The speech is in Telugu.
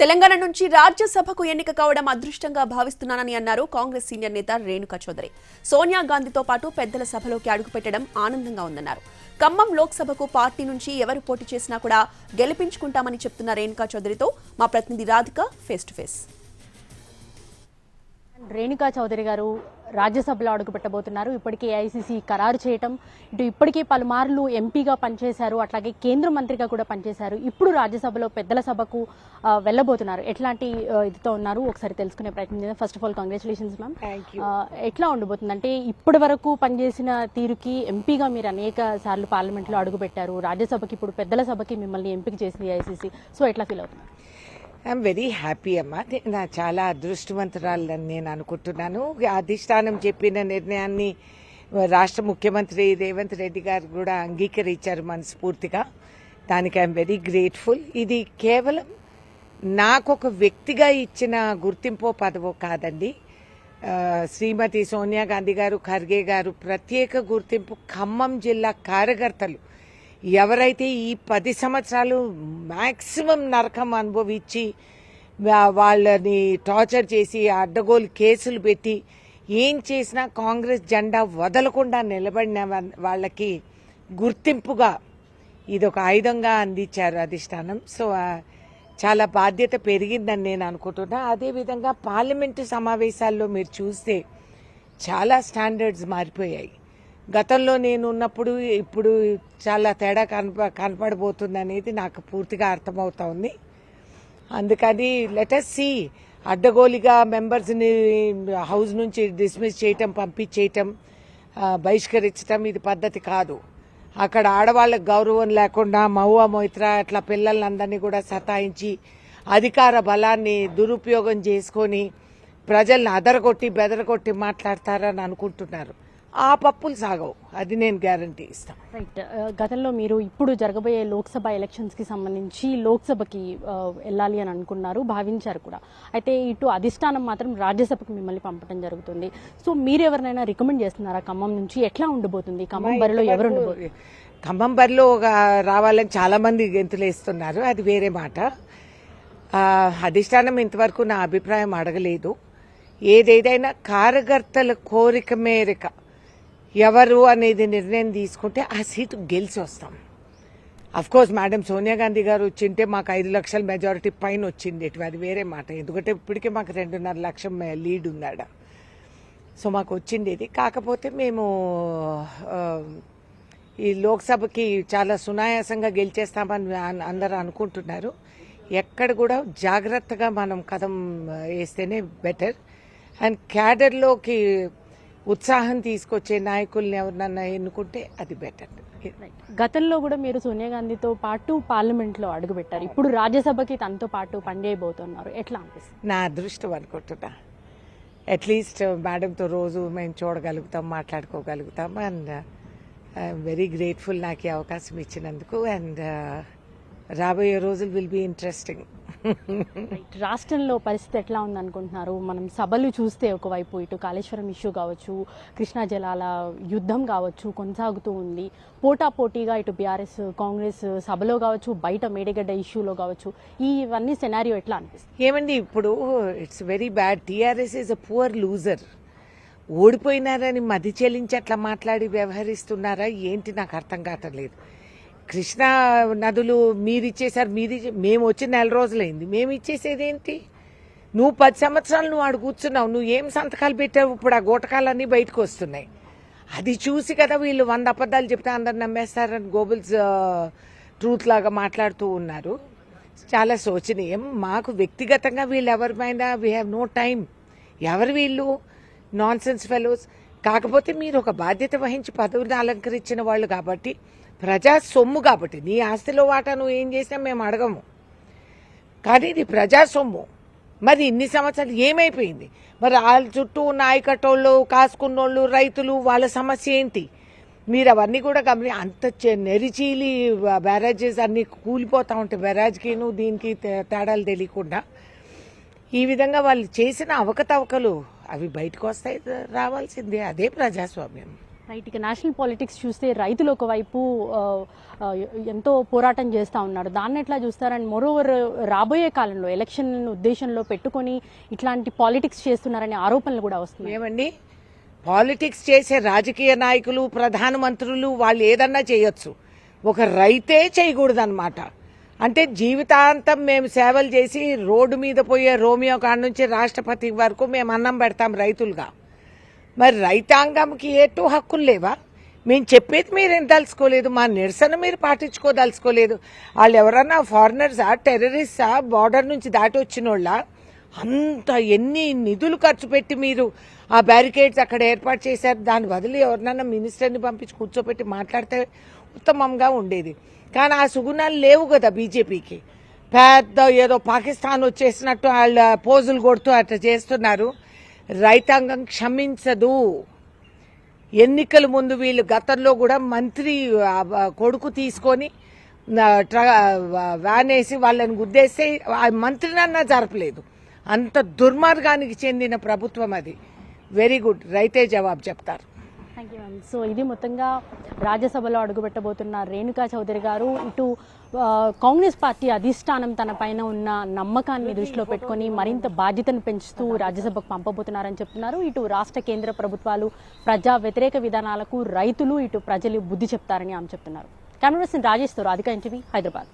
తెలంగాణ నుంచి రాజ్యసభకు ఎన్నిక కావడం అదృష్టంగా భావిస్తున్నానని అన్నారు కాంగ్రెస్ సీనియర్ నేత రేణుకా చౌదరి. సోనియా గాంధీతో పాటు పెద్దల సభలోకి అడుగుపెట్టడం ఆనందంగా ఉందన్నారు. ఖమ్మం లోక్సభకు పార్టీ నుంచి ఎవరు పోటీ చేసినా కూడా గెలిపించుకుంటామని చెప్తున్న రేణుకా చౌదరితో మా ప్రతినిధి Radhika face to face Renuka Chaudhary గారు రాజ్యసభలో అడుగుపెట్టబోతున్నారు. ఇప్పటికే ఏఐసీసీ ఖరారు చేయటం ఇటు ఇప్పటికే పలుమార్లు ఎంపీగా పనిచేశారు అట్లాగే కేంద్ర మంత్రిగా కూడా పనిచేశారు. ఇప్పుడు రాజ్యసభలో పెద్దల సభకు వెళ్ళబోతున్నారు. ఎట్లాంటి ఇదితో ఉన్నారు? ఒకసారి తెలుసుకునే ప్రయత్నం చేద్దాం. First of all congratulations ma'am ఎట్లా ఉండబోతుంది అంటే ఇప్పటి వరకు పనిచేసిన తీరుకి ఎంపీగా మీరు అనేక సార్లు పార్లమెంట్లో అడుగుపెట్టారు. రాజ్యసభకి ఇప్పుడు పెద్దల సభకి మిమ్మల్ని ఎంపిక చేసింది ఏఐసీసీ సో ఎట్లా ఫీల్ అవుతున్నారు ఐఎమ్ వెరీ హ్యాపీ అమ్మా. నా చాలా అదృష్టవంతురాలని నేను అనుకుంటున్నాను. అధిష్టానం చెప్పిన నిర్ణయాన్ని రాష్ట్ర ముఖ్యమంత్రి రేవంత్ రెడ్డి గారు కూడా అంగీకరించారు మనస్ఫూర్తిగా. దానికి ఐఎమ్ వెరీ గ్రేట్ఫుల్. ఇది కేవలం నాకు ఒక వ్యక్తిగా ఇచ్చిన గుర్తింపో పదవో కాదండి. శ్రీమతి సోనియా గాంధీ గారు ఖర్గే గారు ప్రత్యేక గుర్తింపు ఖమ్మం జిల్లా కార్యకర్తలు. ఎవరైతే ఈ పది సంవత్సరాలు మ్యాక్సిమం నరకం అనుభవించి వాళ్ళని టార్చర్ చేసి అడ్డగోలు కేసులు పెట్టి ఏం చేసినా కాంగ్రెస్ జెండా వదలకుండా నిలబడిన వాళ్ళకి గుర్తింపుగా ఇది ఒక ఆయుధంగా అందించారు అధిష్టానం. సో చాలా బాధ్యత పెరిగిందని నేను అనుకుంటున్నా. అదేవిధంగా పార్లమెంటు సమావేశాల్లో మీరు చూస్తే చాలా స్టాండర్డ్స్ మారిపోయాయి. గతంలో నేను ఉన్నప్పుడు ఇప్పుడు చాలా తేడా కనప కనపడబోతుంది అనేది నాకు పూర్తిగా అర్థమవుతా ఉంది అందుకని లెటస్ సి అడ్డగోలిగా మెంబర్స్ని హౌస్ నుంచి డిస్మిస్ చేయటం పంపించేయటం బహిష్కరించటం ఇది పద్ధతి కాదు. అక్కడ ఆడవాళ్ళకు గౌరవం లేకుండా మహువా మొయిత్రా అట్లా పిల్లలందరినీ కూడా సతాయించి అధికార బలాన్ని దురుపయోగం చేసుకొని ప్రజల్ని అదరగొట్టి బెదరగొట్టి మాట్లాడతారని అనుకుంటున్నారు. ఆ పప్పులు సాగవు. అది నేను గ్యారంటీ ఇస్తాను. రైట్ గతంలో మీరు ఇప్పుడు జరగబోయే లోక్సభ ఎలక్షన్స్కి సంబంధించి లోక్సభకి వెళ్ళాలి అని అనుకున్నారు భావించారు కూడా. అయితే ఇటు అధిష్టానం మాత్రం రాజ్యసభకు మిమ్మల్ని పంపడం జరుగుతుంది. సో మీరు ఎవరినైనా రికమెండ్ చేస్తున్నారా ఖమ్మం నుంచి? ఎట్లా ఉండబోతుంది? ఖమ్మం బరిలో ఎవరు ఉండబోతుంది ఖమ్మం బరిలో ఒక రావాలని చాలా మంది గెంతులేస్తున్నారు. అది వేరే మాట. అధిష్టానం ఇంతవరకు నా అభిప్రాయం అడగలేదు. ఏదేదైనా కార్యకర్తల కోరిక మేరకు ఎవరు అనేది నిర్ణయం తీసుకుంటే ఆ సీటు గెలిచి వస్తాం. Of course madam Sonia Gandhi గారు వచ్చింటే మాకు ఐదు లక్షల మెజారిటీ పైన వచ్చింది. ఇటు అది వేరే మాట. ఎందుకంటే ఇప్పటికే మాకు రెండున్నర లక్షం లీడ్ ఉన్నాడ. సో మాకు వచ్చింది ఇది. కాకపోతే మేము ఈ లోక్సభకి చాలా సునాయాసంగా గెలిచేస్తామని అందరూ అనుకుంటున్నారు. ఎక్కడ కూడా జాగ్రత్తగా మనం కథం వేస్తేనే బెటర్ అండ్ క్యాడర్లోకి ఉత్సాహం తీసుకొచ్చే నాయకుల్ని ఎవరినన్నా ఎన్నుకుంటే అది బెటర్. గతంలో కూడా మీరు సోనియా గాంధీతో పాటు పార్లమెంట్లో అడుగుపెట్టారు ఇప్పుడు రాజ్యసభకి తనతో పాటు పనిచేయబోతున్నారు ఎట్లా అనిపిస్తుంది నా అదృష్టం అనుకుంటున్నా అట్లీస్ట్ మేడంతో రోజు మేము చూడగలుగుతాం మాట్లాడుకోగలుగుతాం అండ్ ఐఎమ్ వెరీ గ్రేట్ఫుల్ నాకు ఈ అవకాశం ఇచ్చినందుకు అండ్ రాబోయే రోజులు విల్ బీ ఇంట్రెస్టింగ్. రాష్ట్రంలో పరిస్థితి ఎట్లా ఉందనుకుంటున్నారు? మనం సభలు చూస్తే ఒకవైపు ఇటు కాళేశ్వరం ఇష్యూ కావచ్చు కృష్ణా జలాల యుద్ధం కావచ్చు కొనసాగుతూ ఉంది. పోటా పోటీగా ఇటు బీఆర్ఎస్ కాంగ్రెస్ సభలో కావచ్చు బయట మేడిగడ్డ ఇష్యూలో కావచ్చు ఇవన్నీ సెనారియో ఎట్లా అనిపిస్తుంది? ఏమండి ఇప్పుడు it's very bad TRS is a poor loser ఓడిపోయినారని మది చెల్లించి అట్లా మాట్లాడి వ్యవహరిస్తున్నారా ఏంటి? నాకు అర్థం కావట్లేదు. కృష్ణా నదులు మీరు ఇచ్చేసారు మీరు మేము వచ్చి నెల రోజులైంది. మేము ఇచ్చేసేది ఏంటి నువ్వు పది సంవత్సరాలు నువ్వు ఆడు కూర్చున్నావు నువ్వు ఏం సంతకాలు పెట్టావు? ఇప్పుడు ఆ గోటకాలన్నీ బయటకు వస్తున్నాయి. అది చూసి కదా వీళ్ళు వంద అబద్ధాలు చెప్తే అందరు నమ్మేస్తారని గోబుల్స్ ట్రూత్ లాగా మాట్లాడుతూ ఉన్నారు. చాలా శోచనీయం. మాకు వ్యక్తిగతంగా వీళ్ళు ఎవరిపైన వీ హ్యావ్ నో టైం ఎవరు వీళ్ళు? నాన్ సెన్స్ ఫెలోస్ కాకపోతే మీరు ఒక బాధ్యత వహించి పదవిని అలంకరించిన వాళ్ళు కాబట్టి ప్రజా సొమ్ము కాబట్టి నీ ఆస్తిలో వాటా నువ్వు ఏం చేసినా మేము అడగము. కానీ ఇది ప్రజా సొమ్ము. మరి ఇన్ని సంవత్సరాలు ఏమైపోయింది? మరి వాళ్ళ చుట్టూ నాయకటోళ్ళు కాసుకున్నోళ్ళు రైతులు వాళ్ళ సమస్య ఏంటి? మీరు అవన్నీ కూడా గమని అంత చె- నెరిచీలి బ్యారేజెస్ అన్నీ కూలిపోతూ ఉంటాయి బ్యారేజ్కిను దీనికి తే- తేడాలు తెలియకుండా ఈ విధంగా వాళ్ళు చేసిన అవకతవకలు అవి బయటకు వస్తాయి రావాల్సిందే. అదే ప్రజాస్వామ్యం. రైట్ ఇక నేషనల్ పాలిటిక్స్ చూస్తే రైతులు ఒకవైపు ఎంతో పోరాటం చేస్తూ ఉన్నారు. దాన్ని ఎట్లా చూస్తారని మరోవర్ రాబోయే కాలంలో ఎలక్షన్ ఉద్దేశంలో పెట్టుకొని ఇట్లాంటి పాలిటిక్స్ చేస్తున్నారనే ఆరోపణలు కూడా వస్తున్నాయి. ఏమండి? పాలిటిక్స్ చేసే రాజకీయ నాయకులు ప్రధానమంత్రులు వాళ్ళు ఏదన్నా చేయొచ్చు. ఒక రైతే చేయకూడదన్నమాట. అంటే జీవితాంతం మేము సేవలు చేసి రోడ్డు మీద పోయే రోమియో కాడ నుంచి రాష్ట్రపతి వరకు మేము అన్నం పెడతాం రైతులుగా. మరి రైతాంగంకి ఏటూ హక్కులు లేవా? మేము చెప్పేది మీరు ఏం తలుచుకోలేదు మా నిరసన మీరు పాటించుకోదలుచుకోలేదు. వాళ్ళు ఎవరన్నా ఫారినర్సా టెర్రరిస్టా బార్డర్ నుంచి దాటి వచ్చినోళ్ళ? అంత ఎన్ని నిధులు ఖర్చు పెట్టి మీరు ఆ బ్యారికేడ్స్ అక్కడ ఏర్పాటు చేశారు. దాని బదులు ఎవరినన్నా మినిస్టర్ని పంపించి కూర్చోబెట్టి మాట్లాడితే ఉత్తమంగా ఉండేది. కానీ ఆ సుగుణాలు లేవు కదా బీజేపీకి. పెద్ద ఏదో పాకిస్తాన్ వచ్చేసినట్టు వాళ్ళ పోజులు కొడుతూ అట్లా చేస్తున్నారు. రైతాంగం క్షమించదు. ఎన్నికల ముందు వీళ్ళు గతంలో కూడా మంత్రి కొడుకు తీసుకొని వ్యాన్ వేసి వాళ్ళని గుద్దేస్తే మంత్రినన్నా జరపలేదు. అంత దుర్మార్గానికి చెందిన ప్రభుత్వం అది. వెరీ గుడ్ రైతే జవాబు చెప్తారు. థ్యాంక్ యూ మ్యామ్ సో ఇది మొత్తంగా రాజ్యసభలో అడుగుపెట్టబోతున్న రేణుకా చౌదరి గారు ఇటు కాంగ్రెస్ పార్టీ అధిష్టానం తన పైన ఉన్న నమ్మకాన్ని దృష్టిలో పెట్టుకొని మరింత బాధ్యతను పెంచుతూ రాజ్యసభకు పంపబోతున్నారని చెప్తున్నారు. ఇటు రాష్ట్ర కేంద్ర ప్రభుత్వాలు ప్రజా వ్యతిరేక విధానాలకు రైతులు ఇటు ప్రజలు బుద్ధి చెప్తారని ఆమె చెప్తున్నారు. కెమెరా పర్సన్ రాజేష్తో రాధిక ఎన్టీవీ హైదరాబాద్.